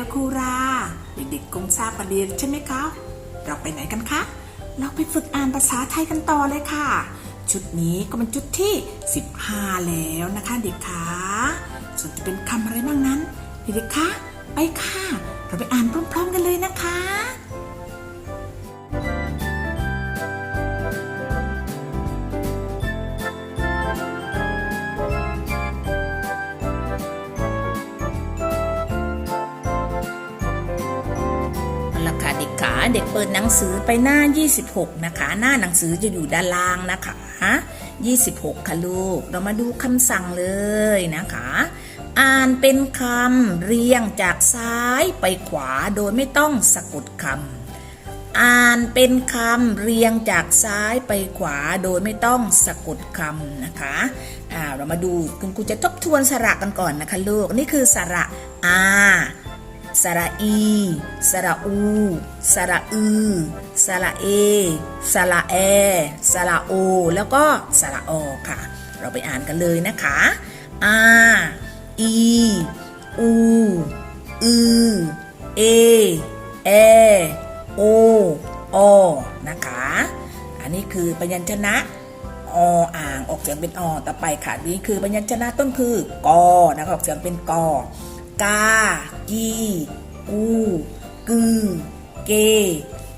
อครูราเด็กๆคงทราบกันดีใช่ไหมคะเราไปไหนกันคะ เราไปฝึกอ่านภาษาไทยกันต่อเลยค่ะ ชุดนี้ก็เป็นชุดที่ 15 แล้วนะคะเด็กคะส่วนจะเป็นคำอะไรบ้างนั้นเด็กๆคะไปค่ะ เราไปอ่านพร้อมๆกันเลยนะคะ ละค่ะเด็กขาเด็กเปิดหนังสือไปหน้า 26 นะคะ หน้าหนังสือจะอยู่ด้านล่างนะคะ26 ค่ะลูก เรามาดูคำสั่งเลยนะคะ อ่านเป็นคำเรียงจากซ้ายไปขวาโดยไม่ต้องสะกดคำอ่านเป็นคำเรียงจากซ้ายไปขวาโดยไม่ต้องสะกดคำนะคะอ่าเรามาดูคุณครูจะทบทวนสระกันก่อนนะคะลูก นี่คือสระอา สระอี สระอู สระอือ สระเอ สระแอ สระโอ แล้วก็สระอค่ะ เราไปอ่านกันเลยนะคะอาอีอูอือเอแอโออนะคะ อันนี้คือพยัญชนะออ่างออกเสียงเป็นอ ต่อไปค่ะ นี่คือพยัญชนะต้นคือกอนะคะออกเสียงเป็นกอ กา กี กู กือเก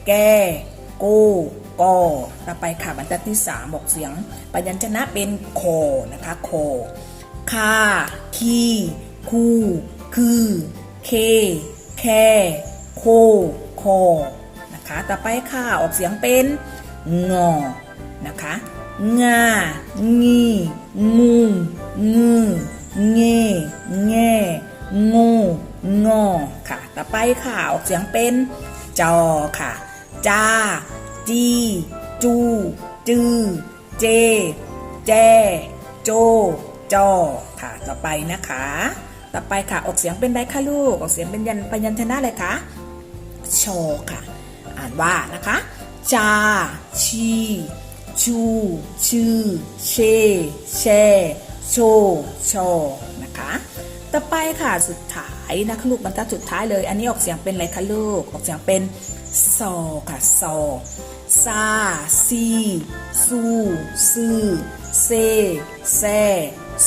แก โก กอต่อไปค่ะบรรทัดที่สามออกเสียงพยัญชนะเป็นโคนะคะโคคา คี คู คือ เค แค โค คอ นะคะ ต่อไปค่ะออกเสียงเป็นงอ นะคะงา งี งูงือเงแง งูงอค่ะ ต่อไปค่ะออกเสียงเป็นจอค่ะ จา จี จู จือ เจ แจ โจ จอ ค่ะ ต่อไปนะคะ ต่อไปค่ะ ออกเสียงเป็นไดคะลูก ออกเสียงเป็นยันพยัญชนะเลยคะชอค่ะ อ่านว่านะคะ จา ชี ชู ชื่อ เช แช โช ชอ นะคะ ต่อไปค่ะสุดท้ายนะคะลูกบรรทัดสุดท้ายเลย อันนี้ออกเสียงเป็นอะไรคะลูก ออกเสียงเป็นซอค่ะซอซาซีซูซือเซแซ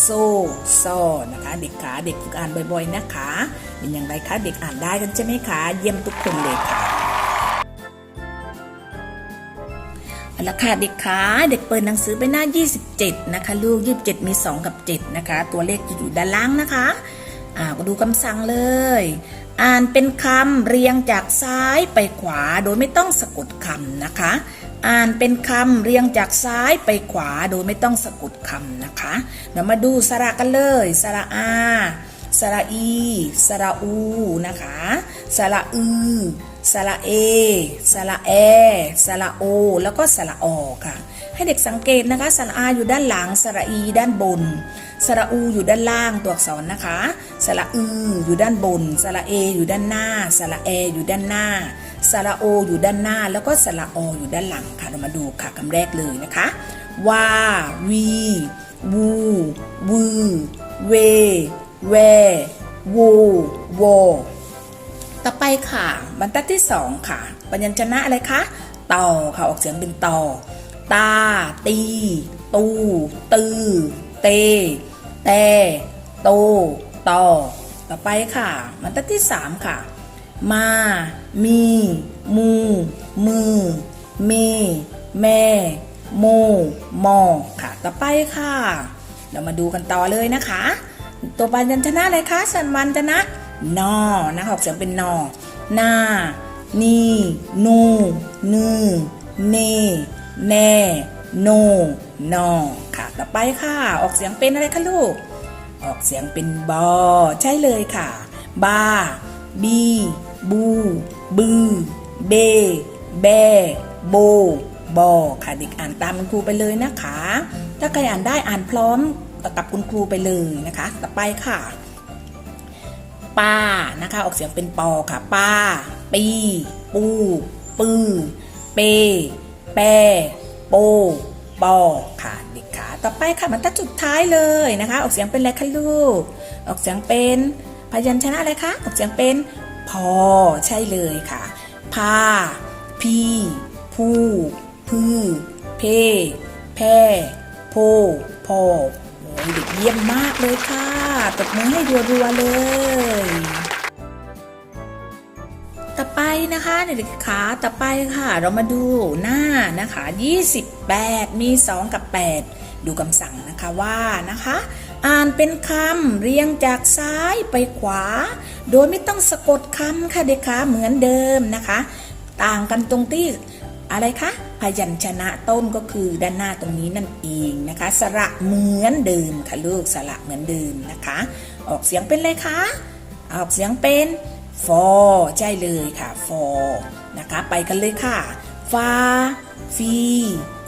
โซซอนะคะเด็กขาเด็กฝึกอ่านบ่อยๆนะคะ เป็นอย่างไรคะเด็กอ่านได้กันใช่ไหมคะเยี่ยมทุกคนเลยค่ะเอาละค่ะเด็กคะเด็กเปิดหนังสือไปหน้า 27 นะคะ ลูก 27 มี 2 กับ 7 นะคะ ตัวเลขจะอยู่ด้านล่างนะคะ อ่าก็ดูคำสั่งเลย อ่านเป็นคำเรียงจากซ้ายไปขวาโดยไม่ต้องสะกดคำนะคะ อ่านเป็นคำเรียงจากซ้ายไปขวาโดยไม่ต้องสะกดคำนะคะเรามาดูสระกันเลยสระอาสระอีสระอู นะคะ สระอือสระเอ สระแอ สระโอ แล้วก็สระออค่ะ ให้เด็กสังเกตนะคะสระอาอยู่ด้านหลังสระอีด้านบน สระอูอยู่ด้านล่างตัวอักษรนะคะ สระอืออยู่ด้านบน สระเออยู่ด้านหน้า สระแออยู่ด้านหน้า สระโออยู่ด้านหน้า แล้วก็สระออยู่ด้านหลังค่ะเรามาดูค่ะคำแรกเลยนะคะวาวีวูวือเว แว วูวต่อไปค่ะ บรรทัดที่สองค่ะปัญญชนะอะไรคะต่อค่ะออกเสียงเป็นต่อ ตา ตี ตู ตือ เต แต่ โต ต่อ ต่อไปค่ะบรรทัดที่สามค่ะ มา มี มู มือเมแม่โมมอค่ะ ต่อไปค่ะ เรามาดูกันต่อเลยนะคะ ตัวปัญญชนะอะไรคะสันวันชนะนอนะคะออกเสียงเป็นนอนานี นู นือเน แน่ โน นอ ค่ะ ต่อไปค่ะ ออกเสียงเป็นอะไรคะลูก ออกเสียงเป็นบอ ใช่เลยค่ะ บา บี บู บือ เบ แบ โบ บอ ค่ะ เด็กอ่านตามคุณครูไปเลยนะคะ ถ้าใครอ่านได้อ่านพร้อมกับคุณครูไปเลยนะคะ ต่อไปค่ะป้านะคะ ออกเสียงเป็นปอค่ะ ป้า ปี ปู ปือ เป แปโปปอค่ะเด็กขาต่อไปค่ะบรรทัดสุดท้ายเลยนะคะ ออกเสียงเป็นอะไรคะลูก ออกเสียงเป็นพยัญชนะอะไรคะ ออกเสียงเป็นพอใช่เลยค่ะพาพีผู้พือเพ แพ่โพพอโอ้ยเด็กเยี่ยมมากเลยค่ะตบมือให้รัวๆเลย ไปนะคะเด็กๆขาต่อไปค่ะ เรามาดูหน้านะคะ 28 มี 2 กับ 8 ดูคำสั่งนะคะว่านะคะ อ่านเป็นคำเรียงจากซ้ายไปขวา โดยไม่ต้องสะกดคำค่ะเด็กขาเหมือนเดิมนะคะ ต่างกันตรงที่อะไรคะพยัญชนะต้นก็คือด้านหน้าตรงนี้นั่นเองนะคะ สระเหมือนเดิมค่ะลูกสระเหมือนเดิมนะคะ ออกเสียงเป็นอะไรคะออกเสียงเป็น ฟอใช่เลยค่ะฟอนะคะ ไปกันเลยค่ะฟาฟี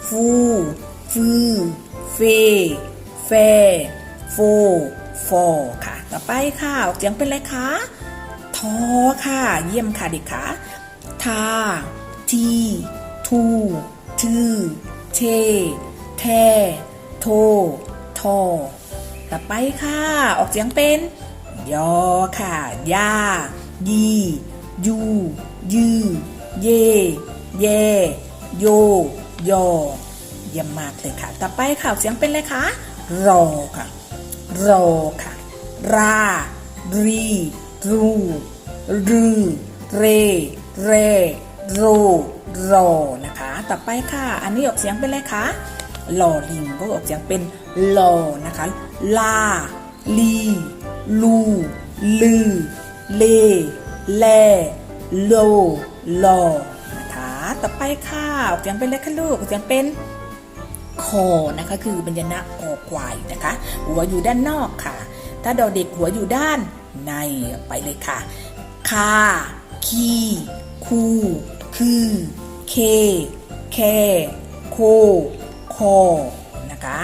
ฟูฟือเฟเฟโฟฟอค่ะ ต่อไปค่ะออกเสียงเป็นอะไรคะทอค่ะ เยี่ยมค่ะเด็กค่ะทาทีทูทือเทแทโททอต่อไปค่ะ ออกเสียงเป็นยอค่ะยา ยียู ยือ เย เย โย ยอเยี่ยมมากเลยค่ะ ต่อไปค่ะเสียงเป็นอะไรคะ รอค่ะ รอค่ะ รา รี รูรือเร เร โร รอ นะคะ ต่อไปค่ะ อันนี้ออกเสียงเป็นอะไรคะลอลิงก็ออกเสียงเป็นลอนะคะ ลา ลี ลู ลือ เล แล โล ลอนะคะต่อไปค่ะออกเสียงเป็นอะไรคะลูกออกเสียงเป็นคอนะคะ คือบรรยนะคอควายนะคะ หัวอยู่ด้านนอกค่ะ ถ้าดอเด็กหัวอยู่ด้านในไปเลยค่ะคาคีคูคือ เค แค โค คอ นะคะ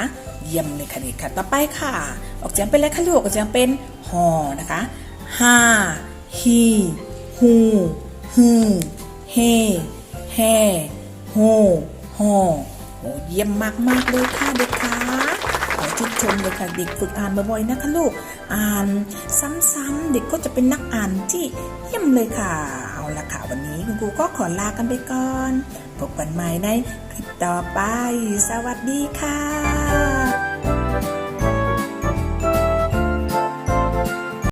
เยี่ยมเลยค่ะเด็กค่ะ ต่อไปค่ะ ออกเสียงเป็นอะไรคะลูกออกเสียงเป็นหอนะคะ ฮาฮีฮูฮือเฮแฮโฮฮอโอ้เยี่ยมมากมากๆเลยค่ะเด็กค่ะขอชื่นชมเลยค่ะเด็กฝึกอ่านบ่อยๆนะคะลูก อ่านซ้ำๆเด็กก็จะเป็นนักอ่านที่เยี่ยมเลยค่ะ เอาละค่ะวันนี้คุณครูก็ขอลากันไปก่อน พบกันใหม่ในคลิปต่อไป สวัสดีค่ะ